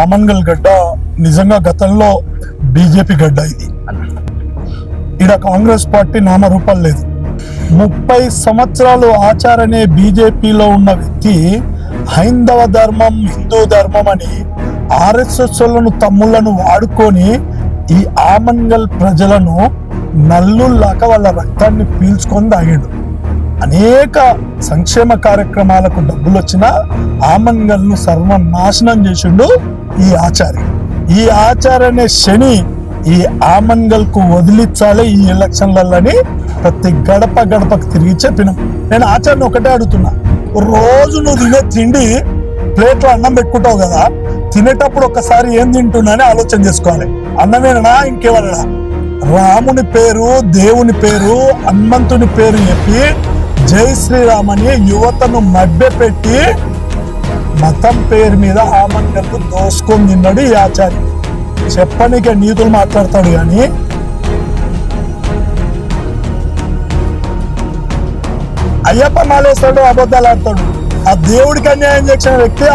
ఆమన్గల్ గడ్డ నిజంగా గతంలో బీజేపీ గడ్డ ఇది. ఈడ కాంగ్రెస్ పార్టీ నామరూపాలు లేదు. ముప్పై సంవత్సరాలు ఆచారనే బీజేపీలో ఉన్న వ్యక్తి హైందవ ధర్మం హిందూ ధర్మం అని ఆర్ఎస్ఎస్లను తమ్ముళ్ళను వాడుకొని ఈ ఆమన్గల్ ప్రజలను నల్లుల్లాక వాళ్ళ రక్తాన్ని పీల్చుకొని తాగాడు. అనేక సంక్షేమ కార్యక్రమాలకు డబ్బులు వచ్చినా ఆమంగల్ను ను సర్వనాశనం చేసిండు ఈ ఆచారి ఈ ఆచారనే శని ఈ ఆమంగల్కు కు వదిలించాలి ఈ ఎలక్షన్లని ప్రతి గడప గడపకు తిరిగి చెప్పినాం. నేను ఆచార్ని ఒకటే అడుగుతున్నా. రోజు నువ్వు తినే తిండి ప్లేట్లో అన్నం పెట్టుకుంటావు కదా తినేటప్పుడు ఒకసారి ఏం తింటున్నానే ఆలోచన చేసుకోవాలి. అన్నమేనా ఇంకేమన్నా? రాముని పేరు దేవుని పేరు హనుమంతుని పేరు చెప్పి జై శ్రీరామ్ అని యువతను మభ్యపెట్టి మతం పేరు మీద ఆమంగల్కు దోసుకొని తిన్నాడు ఈ ఆచార్య చెప్పనికే నీతులు మాట్లాడతాడు కానీ. అయ్యప్ప మాలేస్తాడు అబద్ధాలు ఆడతాడు. ఆ దేవుడికి అన్యాయం చేసిన వ్యక్తి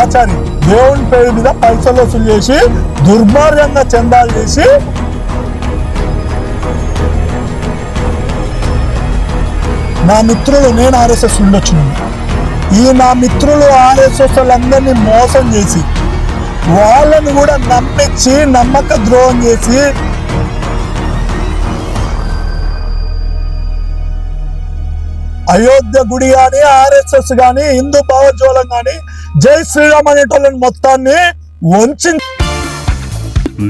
ఆచార్య దేవుని పేరు మీద పైసలు వసూలు చేసి దుర్మార్గంగా చందాలు చేసి నా మిత్రులు నేను ఆర్ఎస్ఎస్ ఉండొచ్చు ఈ నా మిత్రులు ఆర్ఎస్ఎస్ వాళ్ళందరినీ మోసం చేసి వాళ్ళని కూడా నమ్మించి నమ్మక ద్రోహం చేసి అయోధ్య గుడి కానీ ఆర్ఎస్ఎస్ కానీ హిందూ భావజ్వాలం కానీ జై శ్రీరామ్ అనేటోళ్ళని మొత్తాన్ని వంచి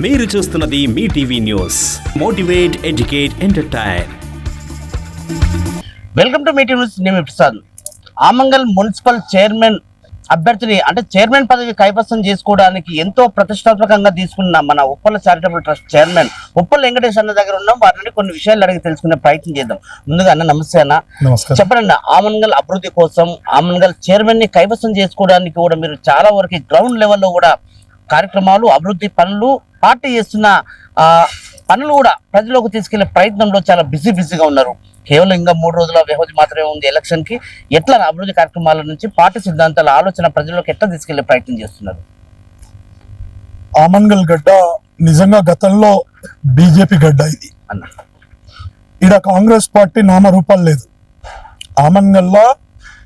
మీరు చూస్తున్నది మీ TV news. Motivate educate entertain welcome to meeting news నేను ప్రసాద్. ఆమంగల్ మున్సిపల్ చైర్మన్ అభ్యర్థిని అంటే చైర్మన్ పదవి కైవసం చేసుకోవడానికి ఎంతో ప్రతిష్టాత్మకంగా తీసుకున్న మన Uppala charitable trust chairman Uppala Venkatesh అన్న దగ్గర ఉన్నాం. వారిని కొన్ని విషయాలు అడిగి తెలుసుకునే ప్రయత్నం చేద్దాం. ముందుగా అన్న నమస్తే అన్న. చెప్పండి ఆమన్గల్ అభివృద్ధి కోసం ఆమన్గల్ చైర్మన్ని కైవసం చేసుకోవడానికి కూడా మీరు చాలా వరకు గ్రౌండ్ లెవెల్లో కూడా కార్యక్రమాలు అభివృద్ధి పనులు పార్టీ చేస్తున్న ఆ పనులు కూడా ప్రజలకు తీసుకెళ్ళే ప్రయత్నంలో చాలా బిజీ బిజీగా ఉన్నారు. కేవలం ఇంకా మూడు రోజుల వ్యవధి మాత్రమే ఉంది ఎలక్షన్కి. ఎట్లా అభివృద్ధి కార్యక్రమాల నుంచి పార్టీ సిద్ధాంతాల ఆలోచన ప్రజలకు ఎట్లా తీసుకెళ్ళే ప్రయత్నం చేస్తున్నారు? ఆమన్గల్ గడ్డ నిజంగా గతంలో బీజేపీ గడ్డ ఇది. అన్న. ఈడ కాంగ్రెస్ పార్టీ నామరూపాలు లేదు. ఆమన్గల్లో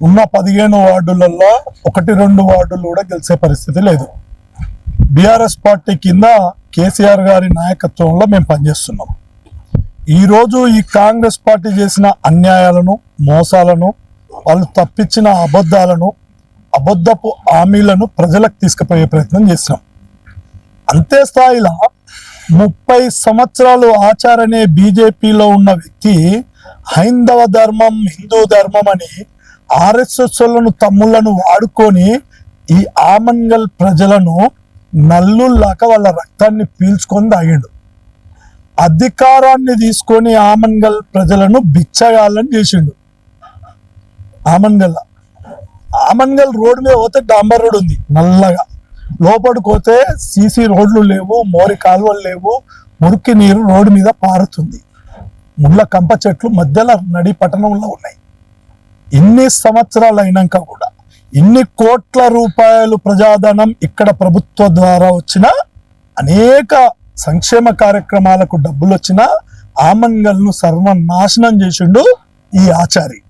ఉన్న పదిహేను వార్డులలో ఒకటి రెండు వార్డులు కూడా గెలిచే పరిస్థితి లేదు. బీఆర్ఎస్ పార్టీ కింద కేసీఆర్ గారి నాయకత్వంలో మేము పనిచేస్తున్నాం. ఈరోజు ఈ కాంగ్రెస్ పార్టీ చేసిన అన్యాయాలను మోసాలను వాళ్ళు తప్పించిన అబద్ధాలను అబద్ధపు హామీలను ప్రజలకు తీసుకుపోయే ప్రయత్నం చేసినాం. అంతే స్థాయిలో ముప్పై సంవత్సరాలు ఆచారనే బీజేపీలో ఉన్న వ్యక్తి హైందవ ధర్మం హిందూ ధర్మం అని ఆర్ఎస్ఎస్లను తమ్ముళ్ళను వాడుకొని ఈ ఆమన్గల్ ప్రజలను నల్లుల్లాక వాళ్ళ రక్తాన్ని పీల్చుకొని తాగిండు. అధికారాన్ని తీసుకొని ఆమన్గల్ ప్రజలను బిచ్చగాళ్ళని చేసిండు. ఆమన్గల్ ఆమన్గల్ రోడ్డు మీద పోతే డాంబర్ రోడ్ ఉంది నల్లగా. లోపలికి పోతే సీసీ రోడ్లు లేవు మోరి కాలువలు లేవు మురికి నీరు రోడ్డు మీద పారుతుంది. ముళ్ళ కంప చెట్లు మధ్యలో నడి పట్టణంలో ఉన్నాయి. ఇన్ని సంవత్సరాలు అయినాక కూడా ఇన్ని కోట్ల రూపాయలు ప్రజాధనం ఇక్కడ ప్రభుత్వ ద్వారా వచ్చిన అనేక సంక్షేమ కార్యక్రమాలకు డబ్బులు వచ్చినా ఆమంగల్ను సర్వనాశనం చేసిండు ఈ ఆచారి.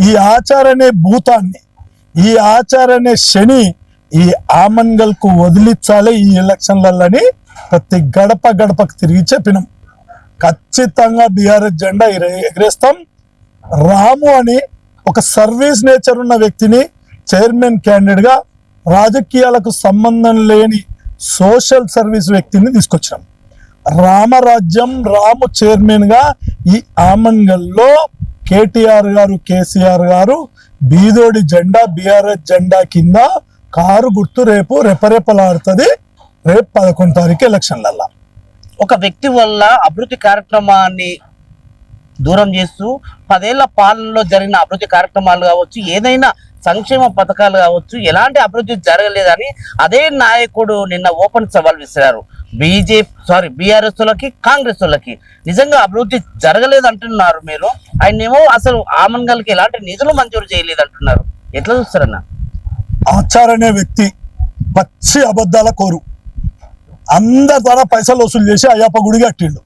ఈ ఆచారనే భూతాన్ని ఈ ఆచారనే శని ఈ ఆమంగల్కు కు వదిలించాలి ఈ ఎలక్షన్లలోని ప్రతి గడప గడపకు తిరిగి చెప్పినాం. ఖచ్చితంగా బీఆర్ఎస్ జెండా ఎగరే- ఎగరేస్తాం. రాము అని ఒక సర్వీస్ నేచర్ ఉన్న వ్యక్తిని చైర్మన్ క్యాండిడేట్గా రాజకీయాలకు సంబంధం లేని సోషల్ సర్వీస్ వ్యక్తిని తీసుకొచ్చాం రామరాజ్యం రాము చైర్మన్గా ఈ ఆమంగల్లో కేటీఆర్ గారు కేసీఆర్ గారు బీదోడి జెండా బీఆర్ఎస్ జెండా కింద కారు గుర్తు రేపు రెపరెపలాడుతుంది. రేపు పదకొండు తారీఖు ఎలక్షన్లల్లా. ఒక వ్యక్తి వల్ల అభివృద్ధి కార్యక్రమాన్ని దూరం చేస్తూ పదేళ్ళ పాలనలో జరిగిన అభివృద్ధి కార్యక్రమాలు కావచ్చు ఏదైనా సంక్షేమ పథకాలు కావచ్చు ఎలాంటి అభివృద్ధి జరగలేదని అదే నాయకుడు నిన్న ఓపెన్ సవాల్ విసిరారు. బీజేపీ సారీ బీఆర్ఎస్ లకి కాంగ్రెస్ వాళ్ళకి. నిజంగా అభివృద్ధి జరగలేదు అంటున్నారు మీరు. ఆయనేమో అసలు ఆమన్గల్కి ఎలాంటి నిధులు మంజూరు చేయలేదు అంటున్నారు ఎట్లా చూస్తారన్న? ఆచార్ అనే వ్యక్తి పచ్చి అబద్ధాల కోరు. అందరి ద్వారా పైసలు వసూలు చేసి అయ్యప్ప గుడి కట్టిండు.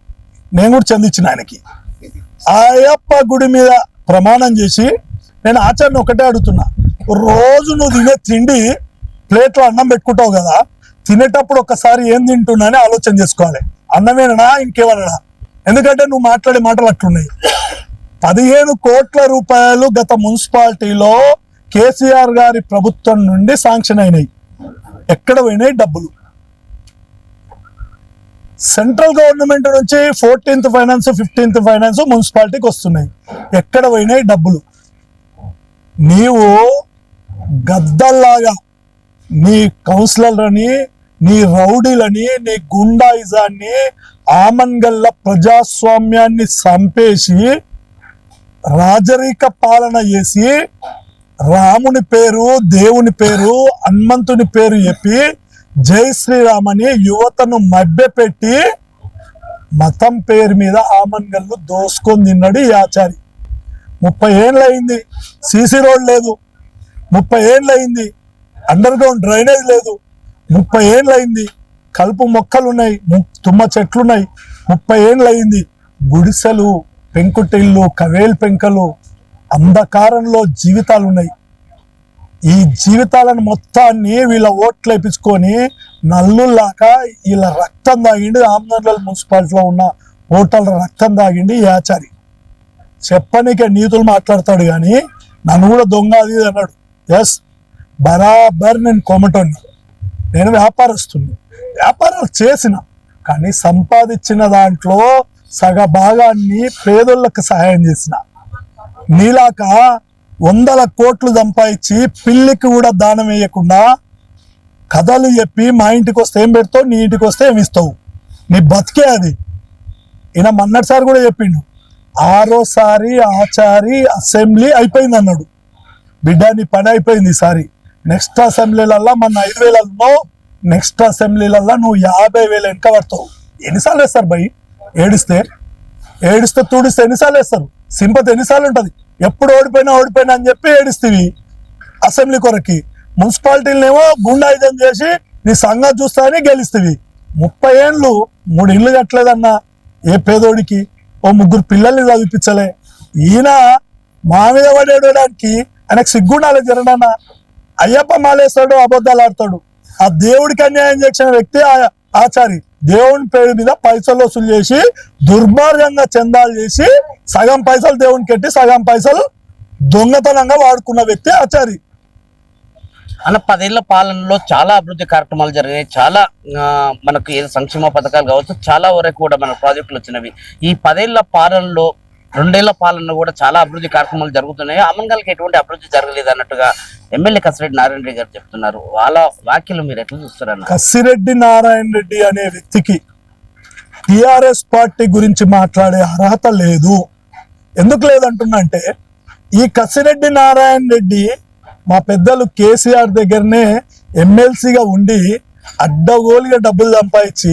నేను కూడా చెందించిన ఆయనకి. అయ్యప్ప గుడి మీద ప్రమాణం చేసి నేను ఆచార్యని ఒకటే అడుగుతున్నా. రోజు నువ్వు తినే తిండి ప్లేట్లో అన్నం పెట్టుకుంటావు కదా తినేటప్పుడు ఒక్కసారి ఏం తింటున్నా అని ఆలోచన చేసుకోవాలి. అన్నమేనా ఇంకేమన్నా? ఎందుకంటే నువ్వు మాట్లాడే మాటలు అట్లున్నాయి. పదిహేను కోట్ల రూపాయలు గత మున్సిపాలిటీలో కేసీఆర్ గారి ప్రభుత్వం నుండి శాంక్షన్ అయినాయి. ఎక్కడ పోయినాయి? డబ్బులు. సెంట్రల్ గవర్నమెంట్ నుంచి ఫోర్టీన్త్ ఫైనాన్స్ ఫిఫ్టీన్త్ ఫైనాన్స్ మున్సిపాలిటీకి వస్తున్నాయి. ఎక్కడ పోయినాయి? డబ్బులు. నీవు గద్దల్లాగా. నీ కౌన్సిలర్లని నీ రౌడీలని నీ గుండాయిజాన్ని ఆమన్గల్ల ప్రజాస్వామ్యాన్ని చంపేసి రాజరిక పాలన చేసి రాముని పేరు దేవుని పేరు హనుమంతుని పేరు చెప్పి జై శ్రీరామని యువతను మభ్యపెట్టి మతం పేరు మీద ఆమన్గల్లు దోసుకొని తిన్నాడు ఈ ఆచారి. ముప్పై ఏళ్ళు అయింది. సీసీ రోడ్ లేదు. ముప్పై ఏళ్ళు అయింది అండర్ గ్రౌండ్ డ్రైనేజ్ లేదు. ముప్పై ఏళ్ళు అయింది కలుపు మొక్కలు ఉన్నాయి ము- తుమ్మ చెట్లు ఉన్నాయి ముప్పై ఏళ్ళు అయింది గుడిసెలు పెంకుటిల్లు కవేల్ పెంకలు అంధకారంలో జీవితాలు ఉన్నాయి ఈ జీవితాలను మొత్తాన్ని వీళ్ళ ఓట్లు వేపించుకొని నల్లుల్లాక వీళ్ళ రక్తం తాగిండి ఆమ్నర్ల మున్సిపాలిటీలో ఉన్న ఓటర్ల రక్తం తాగిండి ఈ ఆచారి. చెప్పనీకే నీతులు మాట్లాడతాడు కానీ నన్ను కూడా దొంగ అది అన్నాడు. ఎస్ బరాబర్ నేను కోమటోని నేను వ్యాపారస్తుని వ్యాపారాలు చేసిన కానీ సంపాదించిన దాంట్లో సగ భాగాన్ని పేదోళ్ళకి సహాయం చేసిన. నీలాక వందల కోట్లు సంపాదించి పిల్లికి కూడా దానం వేయకుండా కథలు చెప్పి మా ఇంటికి వస్తే ఏం పెడతావు? నీ ఇంటికి వస్తే ఏమి ఇస్తావు? నీ బతికే అది. ఈయన మన్నటిసారి కూడా చెప్పిండు ఆరోసారి ఆచారి అసెంబ్లీ అయిపోయింది అన్నాడు బిడ్డ నీ పని అయిపోయింది ఈసారి. నెక్స్ట్ అసెంబ్లీలల్లా మన ఐదు వేలలో నెక్స్ట్ అసెంబ్లీలల్లా నువ్వు యాభై వేలు వెనక పడతావు. ఎన్నిసార్లు వేస్తారు భయ్? ఏడిస్తే? ఏడిస్తే తూడిస్తే ఎన్నిసార్లు వేస్తారు? సింపతి ఎన్నిసార్లు ఉంటుంది? ఎప్పుడు ఓడిపోయినా ఓడిపోయినా అని చెప్పి ఏడిస్తేవి అసెంబ్లీ కొరకి. మున్సిపాలిటీలనేమో గుండాయుధం చేసి నీ సంఘం చూస్తానే అని ముప్పై ఏండ్లు మూడు ఇళ్ళు కట్టలేదన్నా ఏ పేదోడికి? ఓ ముగ్గురు పిల్లల్ని చదివించలే ఈయన మా మీద పడేయడానికి ఆయనకు సిగ్గుండాలి జరడన్న అయ్యప్ప మాలేస్తాడు అబద్ధాలు ఆడతాడు. ఆ దేవుడికి అన్యాయం చేసిన వ్యక్తి ఆ- ఆచారి. దేవుని పేరు మీద పైసలు వసూలు చేసి దుర్మార్గంగా చందాలు చేసి సగం పైసలు దేవునికి ఎట్టి సగం పైసలు దొంగతనంగా వాడుకున్న వ్యక్తి ఆచారి. అలా పదేళ్ళ పాలనలో చాలా అభివృద్ధి కార్యక్రమాలు జరిగాయి. చాలా మనకు ఏదో సంక్షేమ పథకాలు కావచ్చు చాలా వరకు కూడా మన ప్రాజెక్టులు వచ్చినవి. ఈ పదేళ్ళ పాలనలో రెండేళ్ళ పాలనలో కూడా చాలా అభివృద్ధి కార్యక్రమాలు జరుగుతున్నాయి. అమన్గల్కి ఎటువంటి అభివృద్ధి జరగలేదు అన్నట్టుగా ఎమ్మెల్యే కసిరెడ్డి నారాయణ రెడ్డి గారు చెప్తున్నారు. వాళ్ళ వ్యాఖ్యలు మీరు ఎట్లా చూస్తున్నారు కసిరెడ్డి నారాయణ రెడ్డి అనే వ్యక్తికి టిఆర్ఎస్ పార్టీ గురించి మాట్లాడే అర్హత లేదు. ఎందుకు లేదంటున్నా అంటే ఈ కసిరెడ్డి నారాయణ రెడ్డి మా పెద్దలు కేసీఆర్ దగ్గరనే ఎమ్మెల్సీగా ఉండి అడ్డగోలుగా డబ్బులు సంపాదించి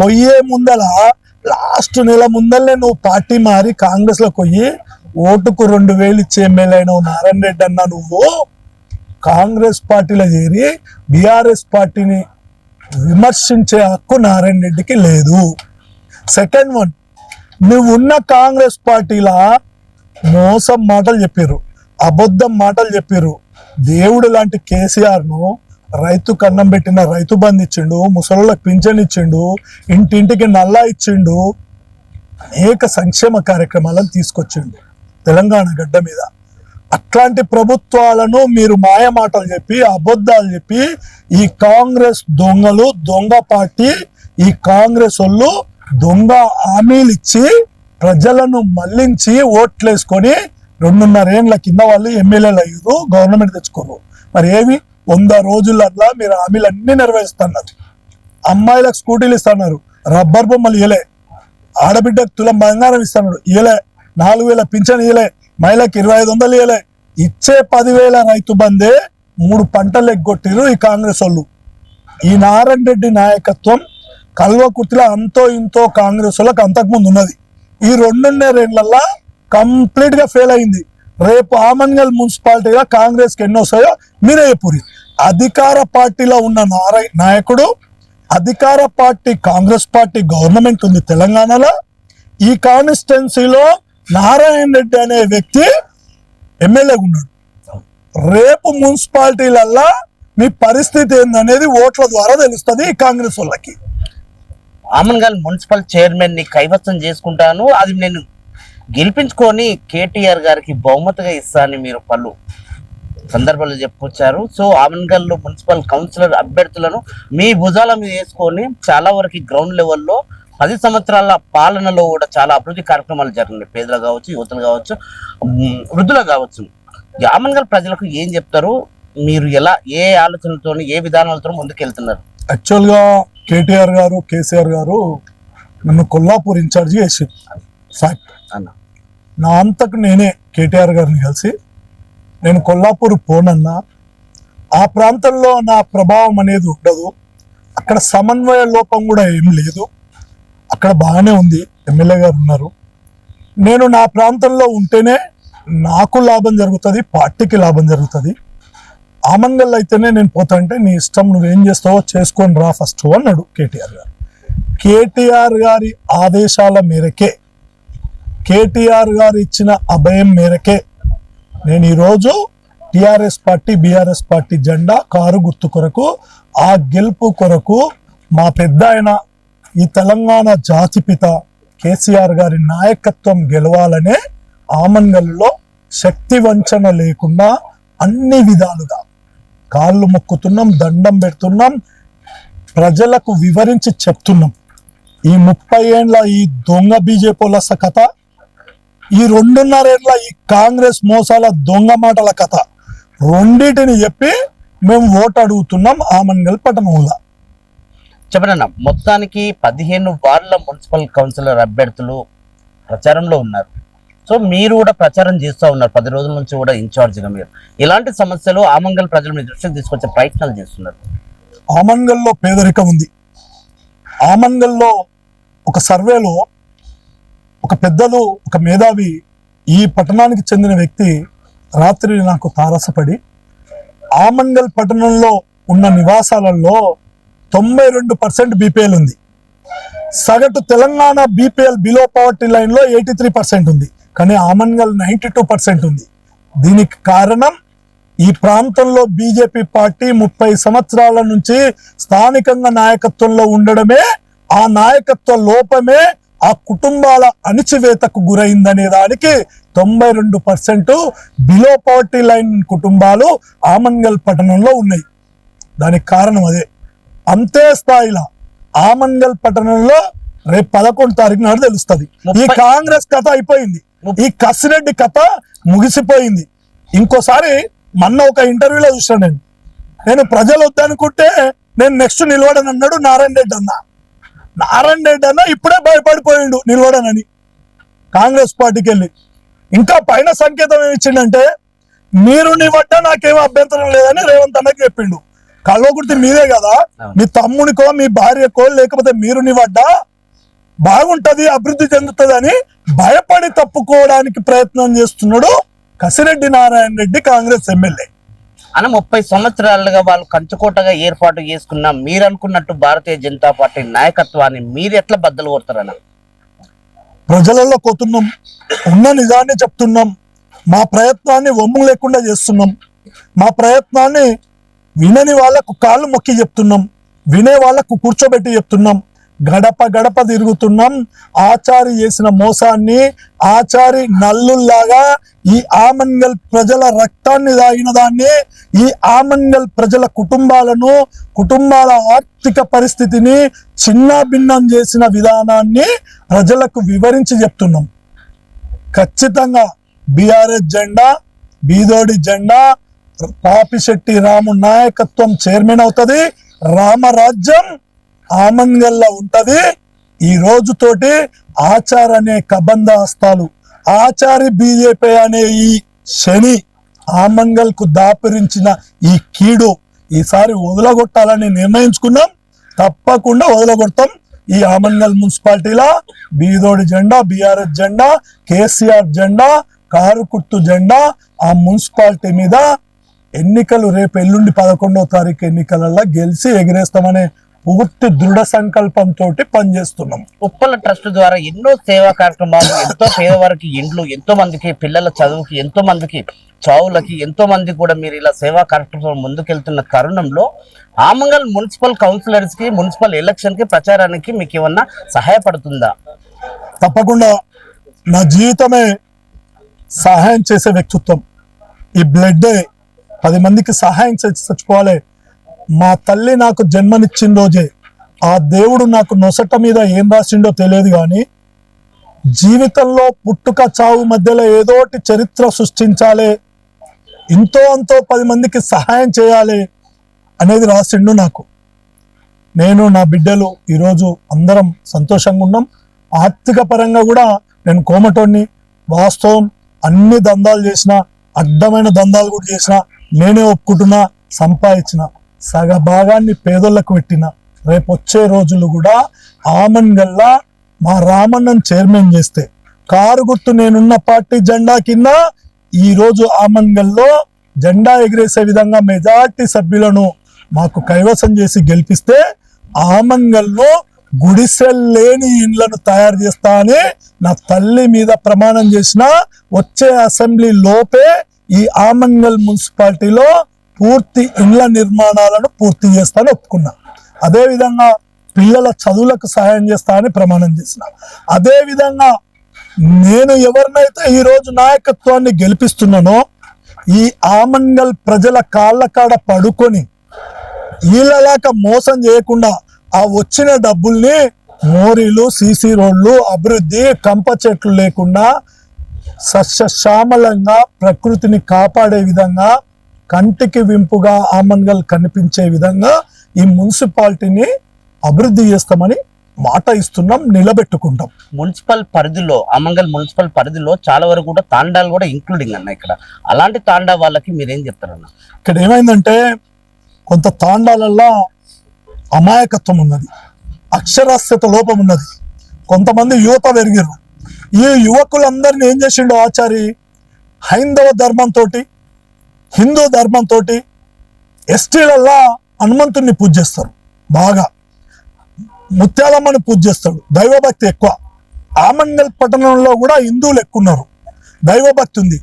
పొయ్యే ముందల లాస్ట్ నెల ముందల్లే నువ్వు పార్టీ మారి కాంగ్రెస్లో పోయి ఓటుకు రెండు వేలు ఇచ్చే ఎమ్మెల్యే అయినావు నారాయణ రెడ్డి అన్న నువ్వు. కాంగ్రెస్ పార్టీలో చేరి బీఆర్ఎస్ పార్టీని విమర్శించే హక్కు నారాయణ రెడ్డికి లేదు. సెకండ్ వన్ నువ్వు ఉన్న కాంగ్రెస్ పార్టీలా మోసం మాటలు చెప్పారు అబద్ధం మాటలు చెప్పారు దేవుడు లాంటి కేసీఆర్ను రైతు కన్నం పెట్టిన రైతు బంధు ఇచ్చిండు ముసలోళ్ళకి పింఛన్ ఇచ్చిండు ఇంటింటికి నల్లా ఇచ్చిండు అనేక సంక్షేమ కార్యక్రమాలను తీసుకొచ్చిండు తెలంగాణ గడ్డ మీద. అట్లాంటి ప్రభుత్వాలను మీరు మాయమాటలు చెప్పి అబద్ధాలు చెప్పి ఈ కాంగ్రెస్ దొంగలు దొంగ పార్టీ ఈ కాంగ్రెస్ వాళ్ళు దొంగ హామీలు ఇచ్చి ప్రజలను మళ్ళించి ఓట్లేసుకొని రెండున్నర ఏండ్ల కింద వాళ్ళు ఎమ్మెల్యేలు అయ్యారు గవర్నమెంట్ తెచ్చుకోరు మరి ఏమి? వంద రోజులట్లా మీరు హామీలన్నీ నెరవేరుస్తున్నారు. అమ్మాయిలకు స్కూటీలు ఇస్తున్నారు. రబ్బర్ బొమ్మలు ఇయలే ఆడబిడ్డకు తులం బంగారం ఇస్తున్నాడు ఇయలే నాలుగు వేల పింఛన్ ఇయలే మహిళకి ఇరవై ఐదు వందలు ఇయలే ఇచ్చే పదివేల రైతు బందే మూడు పంటలు ఎగ్గొట్టిరు ఈ కాంగ్రెస్ వాళ్ళు. ఈ నారాయణ రెడ్డి నాయకత్వం కల్వకుర్తిలో అంతో ఇంతో కాంగ్రెస్ వాళ్ళకి అంతకుముందు ఉన్నది. ఈ రెండున్నరేళ్ళలో కంప్లీట్ కంప్లీట్గా ఫెయిల్ అయింది. రేపు ఆమన్గల్ మున్సిపాలిటీగా కాంగ్రెస్కి ఎన్ని వస్తాయో మీరే చెప్పురి అధికార పార్టీలో ఉన్న నారాయ నాయకుడు అధికార పార్టీ కాంగ్రెస్ పార్టీ గవర్నమెంట్ ఉంది తెలంగాణలో. ఈ కాన్స్టిట్యున్సీలో నారాయణ రెడ్డి అనే వ్యక్తి ఎమ్మెల్యేగా ఉన్నాడు. రేపు మున్సిపాలిటీలల్లా మీ పరిస్థితి ఏందనేది ఓట్ల ద్వారా తెలుస్తుంది ఈ కాంగ్రెస్ వాళ్ళకి. ఆమన్గల్ మున్సిపల్ చైర్మన్ని కైవసం చేసుకుంటాను. అది నేను గెలిపించుకొని కేటీఆర్ గారికి బహుమతిగా ఇస్తానని మీరు పలు సందర్భాలు చెప్పుకొచ్చారు. సో ఆమన్గల్లో మున్సిపల్ కౌన్సిలర్ అభ్యర్థులను మీ భుజాల మీద వేసుకొని చాలా వరకు గ్రౌండ్ లెవెల్లో పది సంవత్సరాల పాలనలో కూడా చాలా అభివృద్ధి కార్యక్రమాలు జరిగినాయి. పేదలు కావచ్చు యువతలు కావచ్చు వృద్ధులు కావచ్చు. ఆమన్గల్ ప్రజలకు ఏం చెప్తారు? మీరు ఎలా ఏ ఆలోచనలతో ఏ విధానాలతో ముందుకెళ్తున్నారు? యాక్చువల్గా కేటీఆర్ గారు కేసీఆర్ గారు నన్ను కొల్లాపూర్ ఇన్ఛార్జి చేసి ఫ్యాక్ట్ అన్న. నా అంతకు నేనే కేటీఆర్ గారిని కలిసి నేను కొల్లాపూర్ పోనన్నా ఆ ప్రాంతంలో నా ప్రభావం అనేది ఉండదు. అక్కడ సమన్వయ లోపం కూడా ఏం లేదు. అక్కడ బాగానే ఉంది. ఎమ్మెల్యే గారు ఉన్నారు. నేను నా ప్రాంతంలో ఉంటేనే నాకు లాభం జరుగుతుంది పార్టీకి లాభం జరుగుతుంది. ఆమంగల్ అయితేనే నేను పోతా అంటే నీ ఇష్టం నువ్వేం చేస్తావో చేసుకొని రా ఫస్ట్ అన్నాడు కేటీఆర్ గారు. కేటీఆర్ గారి ఆదేశాల మేరకే కేటీఆర్ గారు ఇచ్చిన అభయం మేరకే నేను ఈరోజు టిఆర్ఎస్ పార్టీ బీఆర్ఎస్ పార్టీ జెండా కారు గుర్తు కొరకు ఆ గెలుపు కొరకు మా పెద్ద ఆయన ఈ తెలంగాణ జాతిపిత కేసీఆర్ గారి నాయకత్వం గెలవాలనే ఆమన్గల్లో శక్తి వంచన లేకుండా అన్ని విధాలుగా కాళ్ళు మొక్కుతున్నాం దండం పెడుతున్నాం ప్రజలకు వివరించి చెప్తున్నాం. ఈ ముప్పై ఏండ్ల ఈ దొంగ బీజేపీల కథ ఈ రెండున్నరేళ్ళ ఈ కాంగ్రెస్ మోసాల దొంగ మాటల కథ. రెండింటిని చెప్పి మేము ఓటు అడుగుతున్నాం ఆమన్గల్ పట్టణంలో. చెప్పండి మొత్తానికి పదిహేను వార్డుల మున్సిపల్ కౌన్సిలర్ అభ్యర్థులు ప్రచారంలో ఉన్నారు. సో మీరు కూడా ప్రచారం చేస్తూ ఉన్నారు పది రోజుల నుంచి కూడా ఇన్ఛార్జిగా మీరు. ఇలాంటి సమస్యలు ఆమంగల్ ప్రజలు మీ దృష్టికి తీసుకొచ్చే ప్రయత్నాలు చేస్తున్నారు. ఆమన్గల్లో పేదరికం ఉంది. ఆమన్గల్లో ఒక సర్వేలో ఒక పెద్దలు ఒక మేధావి ఈ పట్టణానికి చెందిన వ్యక్తి రాత్రి నాకు తారసపడి ఆమన్గల్ పట్టణంలో ఉన్న నివాసాలలో తొంభై రెండు పర్సెంట్ బీపీఎల్ ఉంది. సగటు తెలంగాణ బీపీఎల్ బిలో పవర్టీ లైన్లో ఎయిటీ త్రీ పర్సెంట్ ఉంది. కానీ ఆమన్గల్ నైంటీ టూ పర్సెంట్ ఉంది. దీనికి కారణం ఈ ప్రాంతంలో బీజేపీ పార్టీ ముప్పై సంవత్సరాల నుంచి స్థానికంగా నాయకత్వంలో ఉండడమే ఆ నాయకత్వ లోపమే ఆ కుటుంబాల అణిచివేతకు గురైందనే దానికి తొంభై రెండు పర్సెంట్ బిలో పవర్టీ లైన్ కుటుంబాలు ఆమన్గల్ పట్టణంలో ఉన్నాయి. దానికి కారణం అదే. అంతే స్థాయిలో ఆమన్గల్ పట్టణంలో రేపు పదకొండు తారీఖు నాడు తెలుస్తుంది. ఈ కాంగ్రెస్ కథ అయిపోయింది. ఈ కసిరెడ్డి కథ ముగిసిపోయింది. ఇంకోసారి మొన్న ఒక ఇంటర్వ్యూలో చూసాను నేను. నేను ప్రజలు వద్దనుకుంటే నేను నెక్స్ట్ నిలవడని అన్నాడు నారాయణ రెడ్డి అన్న. నారాయణ రెడ్డి అన్న ఇప్పుడే భయపడిపోయిండు నిలవడనని కాంగ్రెస్ పార్టీకి వెళ్ళి ఇంకా పైన సంకేతం ఏమి ఇచ్చిండంటే మీరు నీ వడ్డ నాకేం అభ్యంతరం లేదని రేవంత్ అన్నకి చెప్పిండు. కల్వకుర్తి మీదే కదా. మీ తమ్మునికో మీ భార్యకో లేకపోతే మీరు నీ వడ్డ బాగుంటది అభివృద్ధి చెందుతుంది అని భయపడి తప్పుకోవడానికి ప్రయత్నం చేస్తున్నాడు కసిరెడ్డి నారాయణ రెడ్డి కాంగ్రెస్ ఎమ్మెల్యే. అని ముప్పై సంవత్సరాలుగా వాళ్ళు కంచుకోటగా ఏర్పాటు చేసుకున్న మీరు అనుకున్నట్టు భారతీయ జనతా పార్టీ నాయకత్వాన్ని మీరు ఎట్లా బద్దలు కొడతారన్న ప్రజలలో కోతున్నాం ఉన్న నిజాన్ని చెప్తున్నాం మా ప్రయత్నాన్ని వమ్ము లేకుండా చేస్తున్నాం మా ప్రయత్నాన్ని వినని వాళ్ళకు కాళ్ళు మొక్కి చెప్తున్నాం వినే వాళ్ళకు కూర్చోబెట్టి చెప్తున్నాం గడప గడప తిరుగుతున్నాం. ఆచారి చేసిన మోసాన్ని ఆచారి నల్లుల్లాగా ఈ ఆమంగల్ ప్రజల రక్తాన్ని దాగిన దాన్ని ఈ ఆమంగల్ ప్రజల కుటుంబాలను కుటుంబాల ఆర్థిక పరిస్థితిని చిన్నాభిన్నం చేసిన విధానాన్ని ప్రజలకు వివరించి చెప్తున్నాం. ఖచ్చితంగా బీఆర్ఎస్ జెండా బీదోడి జెండా పాపిశెట్టి రాము నాయకత్వం చైర్మన్ అవుతుంది. రామరాజ్యం ఆమంగల్లా ఉంటది. ఈ రోజుతోటి ఆచార్ అనే కబంధ హస్తాలు ఆచారి బీజేపీ అనే ఈ శని ఆమంగల్కు దాపరించిన ఈ కీడు ఈసారి వదలగొట్టాలని నిర్ణయించుకున్నాం. తప్పకుండా వదలగొడతాం. ఈ ఆమంగల్ మున్సిపాలిటీలో బీదోడి జెండా బీఆర్ఎస్ జెండా కేసీఆర్ జెండా కారు కుర్తు జెండా ఆ మున్సిపాలిటీ మీద ఎన్నికలు రేపు ఎల్లుండి పదకొండవ తారీఖు ఎన్నికలలో గెలిచి ఎగిరేస్తామనే పూర్తి దృఢ సంకల్పంతో పనిచేస్తున్నాం. ఉప్పల ట్రస్ట్ ద్వారా ఎన్నో సేవా కార్యక్రమాలు ఎంతో పేదవారికి ఇండ్లు ఎంతో మందికి పిల్లల చదువుకి ఎంతో మందికి చావులకి ఎంతో మంది కూడా మీరు ఇలా సేవా కార్యక్రమం ముందుకెళ్తున్న తరుణంలో ఆమంగల్ మున్సిపల్ కౌన్సిలర్స్కి మున్సిపల్ ఎలక్షన్కి ప్రచారానికి మీకు ఏమన్నా సహాయపడుతుందా? తప్పకుండా. నా జీవితమే సహాయం చేసే వ్యక్తిత్వం. ఈ బ్లడ్ పది మందికి సహాయం చేసి చచ్చిపోవాలి మా తల్లి నాకు జన్మనిచ్చిన రోజే ఆ దేవుడు నాకు నొసట మీద ఏం రాసిండో తెలియదు కానీ జీవితంలో పుట్టుక చావు మధ్యలో ఏదోటి చరిత్ర సృష్టించాలి ఇంతో అంతో పది మందికి సహాయం చేయాలి అనేది రాసిండు నాకు. నేను నా బిడ్డలు ఈరోజు అందరం సంతోషంగా ఉన్నాం. ఆర్థిక పరంగా కూడా నేను కోమటోడిని వాస్తవం అన్ని దందాలు చేసిన అడ్డమైన దందాలు కూడా చేసిన నేనే ఒప్పుకుంటున్నా సంపాదించిన. సగ భాగాన్ని పేదోళ్ళకు పెట్టిన. రేపు వచ్చే రోజులు కూడా ఆమన్ గల్లా మా రామన్నను చైర్మన్ చేస్తే. కారు గుర్తు నేనున్న పార్టీ జెండా కింద ఈ రోజు ఆమన్గల్లో జెండా ఎగిరేసే విధంగా మెజార్టీ సభ్యులను మాకు కైవసం చేసి గెలిపిస్తే ఆమంగల్లో గుడిసెల్ లేని ఇండ్లను తయారు చేస్తా అని నా తల్లి మీద ప్రమాణం చేసిన వచ్చే అసెంబ్లీ లోపే ఈ ఆమంగల్ మున్సిపాలిటీలో పూర్తి ఇండ్ల నిర్మాణాలను పూర్తి చేస్తాను ఒప్పుకున్నా. అదేవిధంగా పిల్లల చదువులకు సహాయం చేస్తా అని ప్రమాణం చేసిన. అదేవిధంగా నేను ఎవరినైతే ఈ రోజు నాయకత్వాన్ని గెలిపిస్తున్నానో ఈ ఆమంగల్ ప్రజల కాళ్ళ కాడ పడుకొని వీళ్ళలాక మోసం చేయకుండా ఆ వచ్చిన డబ్బుల్ని మోరీలు సీసీ రోడ్లు అభివృద్ధి కంప చెట్లు లేకుండా సస్యశ్యామలంగా ప్రకృతిని కాపాడే విధంగా కంటికి వింపుగా ఆమన్గల్ కనిపించే విధంగా ఈ మున్సిపాలిటీని అభివృద్ధి చేస్తామని మాట ఇస్తున్నాం నిలబెట్టుకుంటాం. మున్సిపల్ పరిధిలో అమంగల్ మున్సిపల్ పరిధిలో చాలా వరకు కూడా తాండాలు కూడా ఇంక్లూడింగ్ అన్న ఇక్కడ. అలాంటి తాండా వాళ్ళకి మీరేం చెప్తారన్న? ఇక్కడ ఏమైందంటే కొంత తాండాలల్లో అమాయకత్వం ఉన్నది అక్షరాస్యత లోపం ఉన్నది. కొంతమంది యువత పెరిగారు ఈ యువకులందరిని ఏం చేసిండు ఆచారి? హైందవ ధర్మంతో హిందూ ధర్మంతో ఎస్టీలల్లా హనుమంతుడిని పూజ చేస్తారు. బాగా. ముత్యాలమ్మని పూజ చేస్తాడు. దైవభక్తి ఎక్కువ. ఆమంగల్ పట్టణంలో కూడా హిందువులు ఎక్కువ ఉన్నారు దైవభక్తి ఉంది.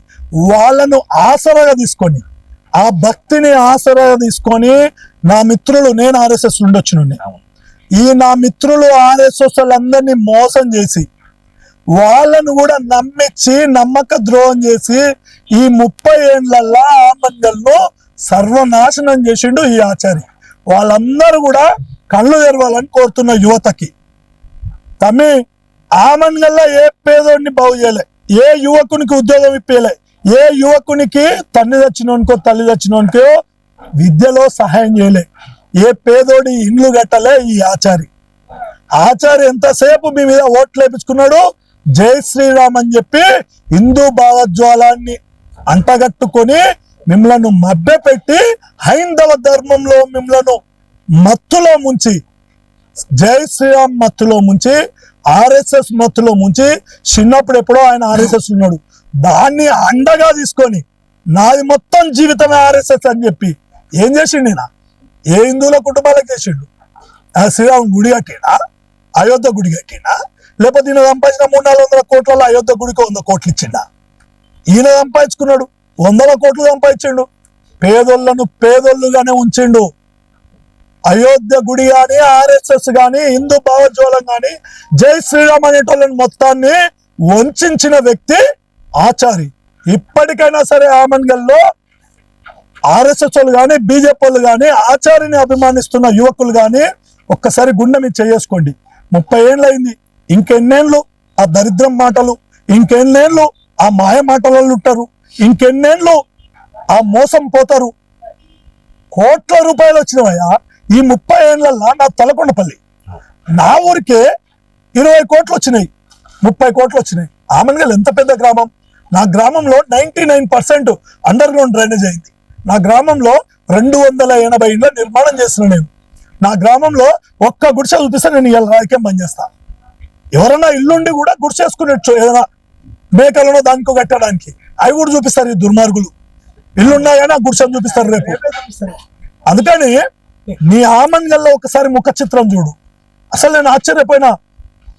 వాళ్ళను ఆసరాగా తీసుకొని ఆ భక్తిని ఆసరాగా తీసుకొని నా మిత్రులు నేను ఆర్ఎస్ఎస్ నుండి వచ్చిన ఈ నా మిత్రులు ఆర్ఎస్ఎస్ వాళ్ళందరినీ మోసం చేసి వాళ్ళను కూడా నమ్మించి నమ్మక ద్రోహం చేసి ఈ ముప్పై ఏండ్లల్లా ఆమంగల్లో సర్వనాశనం చేసిండు ఈ ఆచారి. వాళ్ళందరూ కూడా కళ్ళు తెరవాలని కోరుతున్న యువతకి. తమ్మి ఆమంగల్లో ఏ పేదోడిని బాగు చేయలే ఏ యువకునికి ఉద్యోగం ఇప్పలే ఏ యువకునికి తండ్రి తెచ్చినోనికో తల్లి తెచ్చినోనికో విద్యలో సహాయం చేయలే ఏ పేదోడి ఇండ్లు కట్టలే ఈ ఆచారి. ఆచారి ఎంతసేపు మీ మీద ఓట్లు వేపించుకున్నాడు? జై శ్రీరామ్ అని చెప్పి హిందూ భావజ్వాలాన్ని అంటగట్టుకొని మిమ్మలను మభ్యపెట్టి హైందవ ధర్మంలో మిమ్మలను మత్తులో ముంచి జై శ్రీరామ్ మత్తులో ముంచి ఆర్ఎస్ఎస్ మత్తులో ముంచి చిన్నప్పుడు ఎప్పుడో ఆయన ఆర్ఎస్ఎస్ ఉన్నాడు. దాన్ని అండగా తీసుకొని నాది మొత్తం జీవితమే ఆర్ఎస్ఎస్ అని చెప్పి ఏం చేసిండు ఈయన? ఏ హిందువుల కుటుంబాలకు చేసిండు? ఆ శ్రీరామ్ గుడి కట్టినా అయోధ్య గుడి కట్టినా లేకపోతే ఈయన సంపాదించిన మూడు నాలుగు వందల కోట్లలో అయోధ్య గుడికి వంద కోట్లు ఇచ్చిండా? ఈయన సంపాదించుకున్నాడు. వందల కోట్లు సంపాదించిండు. పేదోళ్ళను పేదోళ్ళుగానే ఉంచిండు. అయోధ్య గుడి కానీ ఆర్ఎస్ఎస్ కానీ హిందూ భావజోళం కానీ జై శ్రీరామ్ అనేటోళ్ళని మొత్తాన్ని వంచిన వ్యక్తి ఆచారి. ఇప్పటికైనా సరే ఆమన్గల్లో ఆర్ఎస్ఎస్ వాళ్ళు కానీ బీజేపీ వాళ్ళు కానీ ఆచార్యని అభిమానిస్తున్న యువకులు కానీ ఒక్కసారి గుండె మీద చేసుకోండి ముప్పై ఏళ్ళు అయింది. ఇంకెన్నేళ్ళు ఆ దరిద్రం మాటలు ఇంకెన్నేళ్ళు ఆ మాయ మాటలలో ఉంటారు ఇంకెన్నేళ్ళు ఆ మోసం పోతారు. కోట్ల రూపాయలు వచ్చినవయ్యా ఈ ముప్పై ఏళ్ళల్లో నా తలకొండపల్లి. నా ఊరికే ఇరవై కోట్లు వచ్చినాయి ముప్పై కోట్లు వచ్చినాయి. ఆమెన్గల్ ఎంత పెద్ద గ్రామం? నా గ్రామంలో ninety nine percent underground drainage అయింది. నా గ్రామంలో రెండు వందల ఎనభై ఇండ్ల నిర్మాణం చేసిన నేను. నా గ్రామంలో ఒక్క గుడిసె చూపిస్తే నేను ఇలా రాజకీయం చేస్తాను చేస్తా ఎవరన్నా ఇల్లుండి కూడా గుడిసేసుకునేచ్చు ఏదైనా మేకలను దానికో కట్టడానికి. అవి కూడా చూపిస్తారు ఈ దుర్మార్గులు. ఇల్లు ఉన్నాయి కానీ ఆ గుడిసెని చూపిస్తారు రేపు. అందుకని నీ ఆమంగల్లో ఒకసారి ముఖ చిత్రం చూడు. అసలు నేను ఆశ్చర్యపోయినా.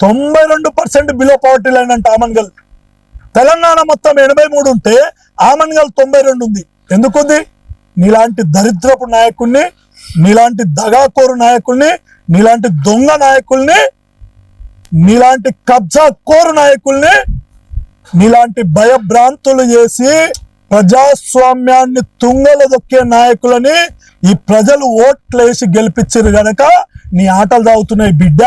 తొంభై రెండు పర్సెంట్ బిలో పవర్టీ లైన్ అంట ఆమన్గల్ తెలంగాణ మొత్తం ఎనభై మూడు ఉంటే ఆమన్గల్ తొంభై రెండు ఉంది. ఎందుకుంది? నీలాంటి దరిద్రపు నాయకుల్ని నీలాంటి దగాకోరు నాయకుల్ని నీలాంటి దొంగ నాయకుల్ని నీలాంటి కబ్జా కోరు నాయకుల్ని నీలాంటి భయభ్రాంతులు చేసి ప్రజాస్వామ్యాన్ని తుంగలు దొక్కే నాయకులని ఈ ప్రజలు ఓట్లేసి గెలిపించారు గనక నీ ఆటలు తాగుతున్నాయి బిడ్డ.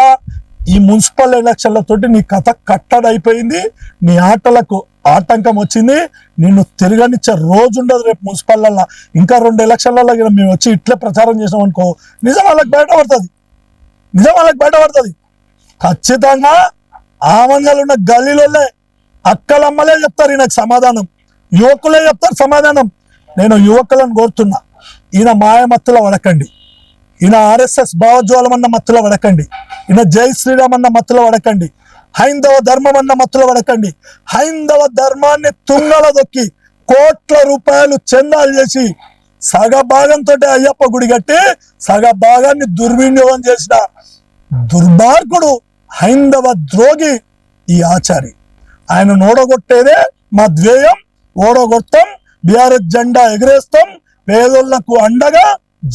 ఈ మున్సిపల్ ఎలక్షన్లతోటి నీ కథ కట్టడైపోయింది నీ ఆటలకు ఆటంకం వచ్చింది. నిన్ను తిరగనిచ్చే రోజు ఉండదు రేపు మున్సిపల్లల్లో. ఇంకా రెండు ఎలక్షన్లలో మేము వచ్చి ఇట్లే ప్రచారం చేసాం అనుకో నిజం వాళ్ళకి బయటపడుతుంది నిజం వాళ్ళకి బయటపడుతుంది ఖచ్చితంగా ఆమంగలు ఉన్న గల్లీలోనే అక్కలమ్మలే చెప్తారు ఈయనకు సమాధానం. యువకులే చెప్తారు సమాధానం. నేను యువకులను కోరుతున్నా. ఈయన మాయమత్తులో వడకండి. ఈయన ఆర్ఎస్ఎస్ భావజ్వాలం అన్న మత్తులో వడకండి. ఈయన జై శ్రీరామ్ అన్న మత్తులో వడకండి. హైందవ ధర్మం అన్న మత్తులో వడకండి. హైందవ ధర్మాన్ని తుంగల దొక్కి కోట్ల రూపాయలు చందాలు చేసి సగ భాగంతో అయ్యప్ప గుడి కట్టి సగ భాగాన్ని దుర్వినియోగం చేసిన దుర్మార్గుడు హైందవ ద్రోగి ఈ ఆచారి. ఆయన ఓడగొట్టేదే మా ధ్యేయం ఓడగొడతాం బీఆర్ఎస్ జెండా ఎగరేస్తాం పేదోళ్ళకు అండగా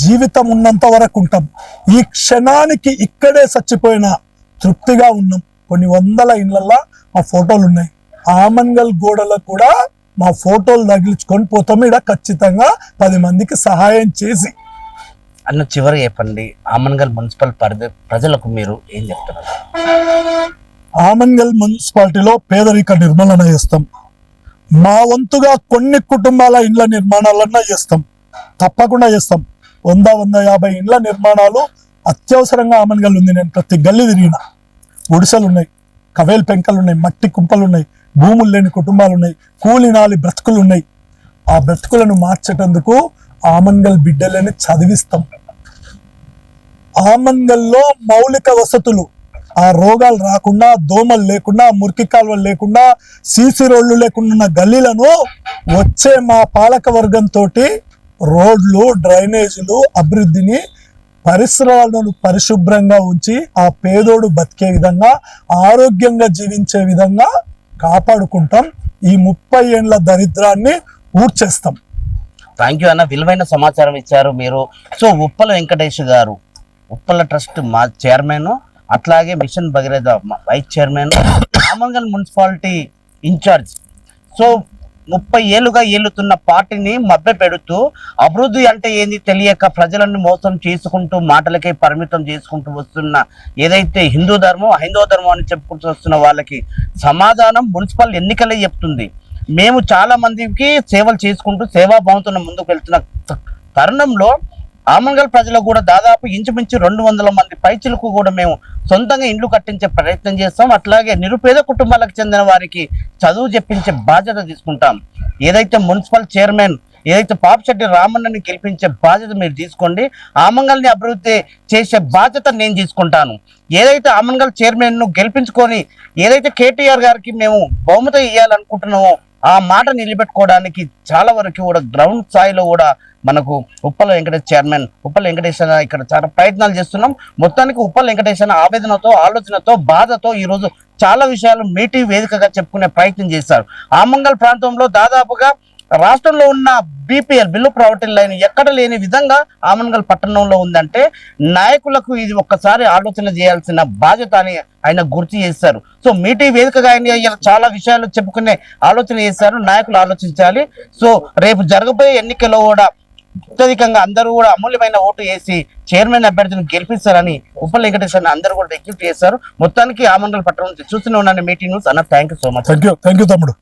జీవితం ఉన్నంత వరకు ఉంటాం. ఈ క్షణానికి ఇక్కడే చచ్చిపోయిన తృప్తిగా ఉన్నాం. కొన్ని వందల ఇళ్ళల్లో మా ఫోటోలు ఉన్నాయి. ఆమన్గల్ గోడలకు కూడా మా ఫోటోలు తగిలించుకొని పోతాం. ఇక్కడ ఖచ్చితంగా పది మందికి సహాయం చేసి అన్న చివరి చెప్పండి ఆమన్గల్ మున్సిపల్ పరిధి ప్రజలకు మీరు ఏం చెప్తున్నారు? ఆమన్గల్ మున్సిపాలిటీలో పేదరిక నిర్మూలన చేస్తాం. మా వంతుగా కొన్ని కుటుంబాల ఇండ్ల నిర్మాణాలన్నా చేస్తాం. తప్పకుండా చేస్తాం. వంద వంద యాభై ఇండ్ల నిర్మాణాలు అత్యవసరంగా ఆమన్గల్ ఉంది. నేను ప్రతి గల్లి తిరిగిన. గుడిసెలు ఉన్నాయి కవేల్ పెంకలు ఉన్నాయి మట్టి కుంపలు ఉన్నాయి భూములు లేని కుటుంబాలు ఉన్నాయి కూలి నాలి బ్రతుకులు ఉన్నాయి ఆ బ్రతుకులను మార్చేటందుకు ఆమన్గల్ బిడ్డలని చదివిస్తాం. ఆమంగల్లో మౌలిక వసతులు. ఆ రోగాలు రాకుండా దోమలు లేకుండా మురికి కాలువలు లేకుండా సీసీ రోడ్లు లేకుండా ఉన్న గల్లీలను వచ్చే మా పాలక వర్గంతో రోడ్లు డ్రైనేజీలు అభివృద్ధిని పరిసరాలను పరిశుభ్రంగా ఉంచి ఆ పేదోడు బతికే విధంగా ఆరోగ్యంగా జీవించే విధంగా కాపాడుకుంటాం. ఈ ముప్పై ఏండ్ల దరిద్రాన్ని ఊడ్చేస్తాం. థ్యాంక్ యూ అన్న. విలువైన సమాచారం ఇచ్చారు మీరు. సో ఉప్పల వెంకటేష్ గారు ఉప్పల ట్రస్ట్ మా చైర్మన్ అట్లాగే మిషన్ భగీరథ మా vice chairman Ramangal municipality incharge. So ముప్పై ఏళ్ళుగా ఏలుతున్న పార్టీని మభ్య పెడుతూ అభివృద్ధి అంటే ఏంది తెలియక ప్రజలను మోసం చేసుకుంటూ మాటలకే పరిమితం చేసుకుంటూ వస్తున్న ఏదైతే హిందూ ధర్మం హైందవ ధర్మం అని చెప్పుకుంటూ వస్తున్న వాళ్ళకి సమాధానం మున్సిపల్ ఎన్నికలే చెప్తుంది. మేము చాలా మందికి సేవలు చేసుకుంటూ సేవాభావంతో ముందుకు వెళ్తున్న త- తరుణంలో ఆమంగల్ ప్రజలకు కూడా దాదాపు ఇంచుమించు రెండు వందల మంది పైచులకు కూడా మేము సొంతంగా ఇండ్లు కట్టించే ప్రయత్నం చేస్తాం. అట్లాగే నిరుపేద కుటుంబాలకు చెందిన వారికి చదువు చెప్పించే బాధ్యత తీసుకుంటాం. ఏదైతే మున్సిపల్ చైర్మన్ ఏదైతే పాపిశెట్టి రామన్నని గెలిపించే బాధ్యత మీరు తీసుకోండి ఆమంగల్ని అభివృద్ధి చేసే బాధ్యత నేను తీసుకుంటాను. ఏదైతే ఆమంగల్ చైర్మన్ను గెలిపించుకొని ఏదైతే కేటీఆర్ గారికి మేము బహుమతి ఇవ్వాలనుకుంటున్నామో ఆ మాట నిలబెట్టుకోవడానికి చాలా వరకు కూడా గ్రౌండ్ స్థాయిలో కూడా మనకు ఉప్పల వెంకటేష్ చైర్మన్ ఉప్పల వెంకటేశ్వర ఇక్కడ చాలా ప్రయత్నాలు చేస్తున్నాం. మొత్తానికి ఉప్పల వెంకటేశ్వర ఆవేదనతో ఆలోచనతో బాధతో ఈ రోజు చాలా విషయాలు మీటి వేదికగా చెప్పుకునే ప్రయత్నం చేశారు. ఆమంగల్ ప్రాంతంలో దాదాపుగా రాష్ట్రంలో ఉన్న బీపీఎల్ బిల్లు ప్రావర్టీ లైన్ ఎక్కడ లేని విధంగా ఆమన్గల్ పట్టణంలో ఉందంటే నాయకులకు ఇది ఒక్కసారి ఆలోచన చేయాల్సిన బాధ్యత అని ఆయన గుర్తు చేశారు. సో మీటి వేదికగా ఆయన చాలా విషయాలు చెప్పుకునే ఆలోచన చేశారు నాయకులు ఆలోచించాలి. సో రేపు జరగబోయే ఎన్నికల్లో కూడా అత్యధికంగా అందరూ కూడా అమూల్యమైన ఓటు వేసి చైర్మన్ అభ్యర్థిని గెలిపిస్తారని ఉప వెంకటేశ్వర అందరూ కూడా విజ్ఞప్తి చేశారు. మొత్తానికి ఆమండల పట్టణం చూస్తూనే ఉన్నాను మీటింగ్ న్యూస్. అన్న thank you so much thank you thank you తమ్ముడు.